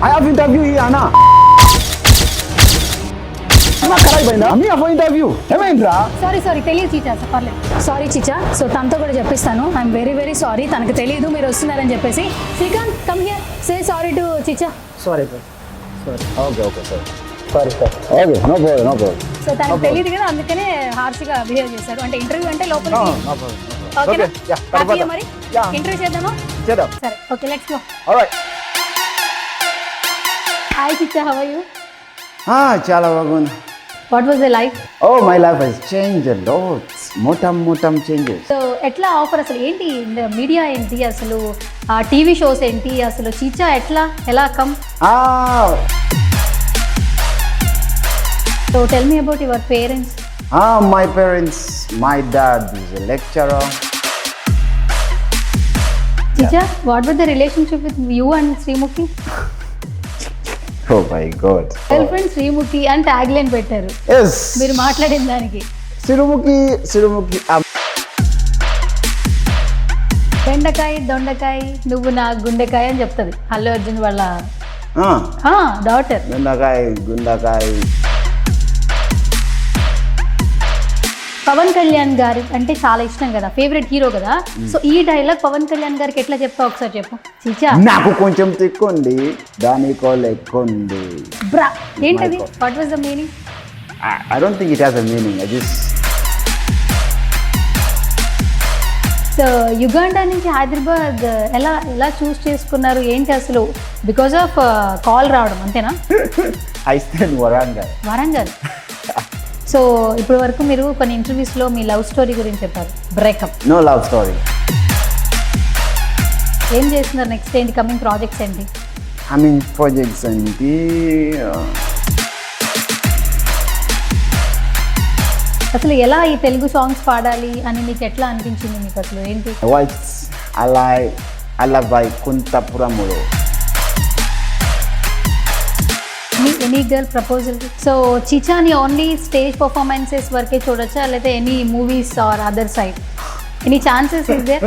I have interview here, Anna. మీ అఫ్ interview ఏమైందిరా? సారీ సారీ తెలియదు చీచా పర్లేదు. సారీ చీచా. సో తనతో కూడా చెప్పిస్తాను. ఐఎమ్ వెరీ వెరీ సారీ తనకు తెలియదు మీరు వస్తున్నారని చెప్పేసి. Srikanth come here say sorry to Chicha. Sorry sir sorry okay okay sir sorry sir okay no problem no problem so తనకు తెలియదు కదా అందుకనే హార్ష్గా బిహేవ్ చేశారు. అంటే ఇంటర్వ్యూ అంటే లోపల తర్వాత. మరి. ఇంటర్వ్యూ చేద్దామా? చేద్దాం. సరే okay let's go alright hi Chicha how you చాలా బాగుంది what was the life oh my life has change lots మొటం మొటం చేంజెస్ సో ఎట్లా ఆఫర్ అసలు? ఏంటి మీడియా ఏంటి అసలు? టీవీ షోస్ ఏంటి? అసలు చీచా ఎట్లా? ఎలా come Ah, so tell me about your parents ah, my parents, my dad is a lecturer. Chicha what was the relationship with you and Sreemukhi Oh my God. Girl friend Sreemukhi అని tag line పెట్టారు. Yes. మీరు మాట్లాడిన దానికి. సిరుముకి సిరుముకి బెండకాయ దొండకాయ నువ్వు నా గుండెకాయ అని చెప్తుంది. అల్లు అర్జున్ వాళ్ళ డాటర్ గుండకాయ గుండకాయ. పవన్ కళ్యాణ్ గారి అంటే చాలా ఇష్టం కదా ఫేవరెట్ హీరో కదా. సో ఈ డైలాగ్ పవన్ కళ్యాణ్ గారికి ఎట్లా చెప్తావు ఒకసారి చెప్పు. చీచా. నాకు కొంచెం తిక్కుంది దానికో లెక్కుంది బ్రా ఏంటది? What was the meaning I don't think it has a meaning I just so Uganda నుంచి హైదరాబాద్ ఎలా ఎలా చూస్ చేసుకున్నారు? ఏంటి అసలు? బికాస్ ఆఫ్ కాల్ రావడం అంతేనా? ఐ వరంగల్. వరంగల్. సో ఇప్పటి వరకు మీరు కొన్ని ఇంటర్వ్యూస్లో మీ లవ్ స్టోరీ గురించి చెప్పారు. బ్రేకప్ నో లవ్ స్టోరీ ఏం చేస్తున్నారు నెక్స్ట్ ఏంటి కమింగ్ ప్రాజెక్ట్స్ ఏంటి? ఐ మీన్ ప్రాజెక్ట్స్ ఏంటి? అసలు ఎలా ఈ తెలుగు సాంగ్స్ పాడాలి అని మీకు ఎట్లా అనిపించింది మీకు అసలు? ఏంటి? వాయిస్ అలా అలబాయ్ కుంతపురములో any any girl proposal so చిచాని only stage performances వరకే చూడొచ్చా? లేకపోతే any movies or other side any chances is there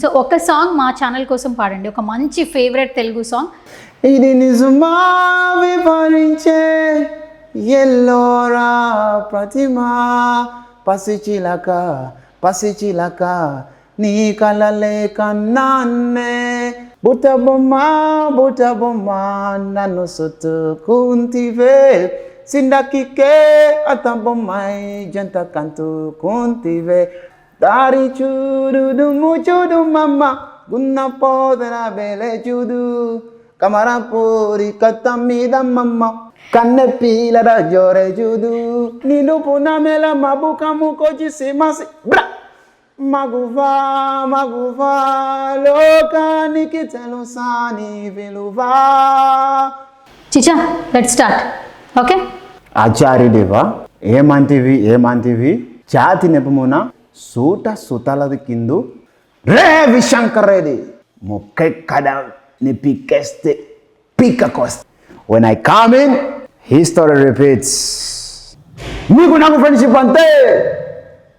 so ఒక సాంగ్ మా ఛానల్ కోసం పాడండి. ఒక మంచి ఫేవరెట్ తెలుగు సాంగ్ ఇది నిజమా? వివరించే ఎల్లోరా ప్రతిమా? పసిచిలక పసిచిలక నీ కలలే కన్నాన్నే బుట్ట బొమ్మ బుట్ట బొమ్మ నన్ను సుత్తుకుంటివే సిండకికే అత బొమ్మాయి జంట కంతుకుంటివే దారి చూడు చూడు మమ్మ గున్న పోదన బెలే చూడు కమర పూరి కత్త మీద మమ్మ కన్నె పీలర జోరే చూడు నిన్ను పునమెల మబు కము కొచ్చి సిమసి బ్రా మగువా మగువా లోకానికి తెలుసాని విలువా? చిచా లెట్ స్టార్ట్ ఓకే ఆచార్యుడివా ఏమంటివి ఏమంటివి? జాతి నెపమున సూట సుతలది కిందు రే విశంకరేది మొక్కెక్కడ ని పిక్కేస్తే పీకకొస్తే. When I come in history repeats. నీకు నాకు ఫ్రెండ్షిప్ అంతే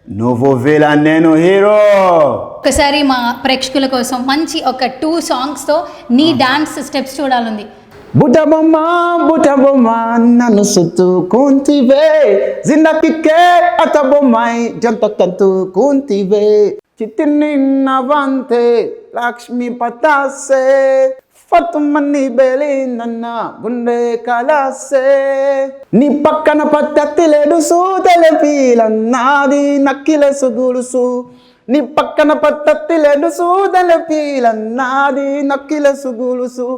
నువ్వు విలన్ నేను హీరో ఒకసారి మా ప్రేక్షకుల కోసం మంచి ఒక టూ సాంగ్స్తో నీ డాన్స్ స్టెప్స్ చూడాలంది బుట్ట బొమ్మ బుట్ట బొమ్మ నన్ను సుత్తుకుంటివే జిందకికే అత బొమ్మాయి జంత కంతుకుంటివే చిత్తి నిన్నవంతే లక్ష్మి పతాసే. ఫతుమ్మని బేలి నన్న గుండె కలాసే. నీ పక్కన పద్ధతి లేడు సూదల పీలన్నాది నక్కిల సుగుడుసు. నీ పక్కన పద్ధతి లేడు సూదల పీలన్నాది నక్కిల సుగుడుసు.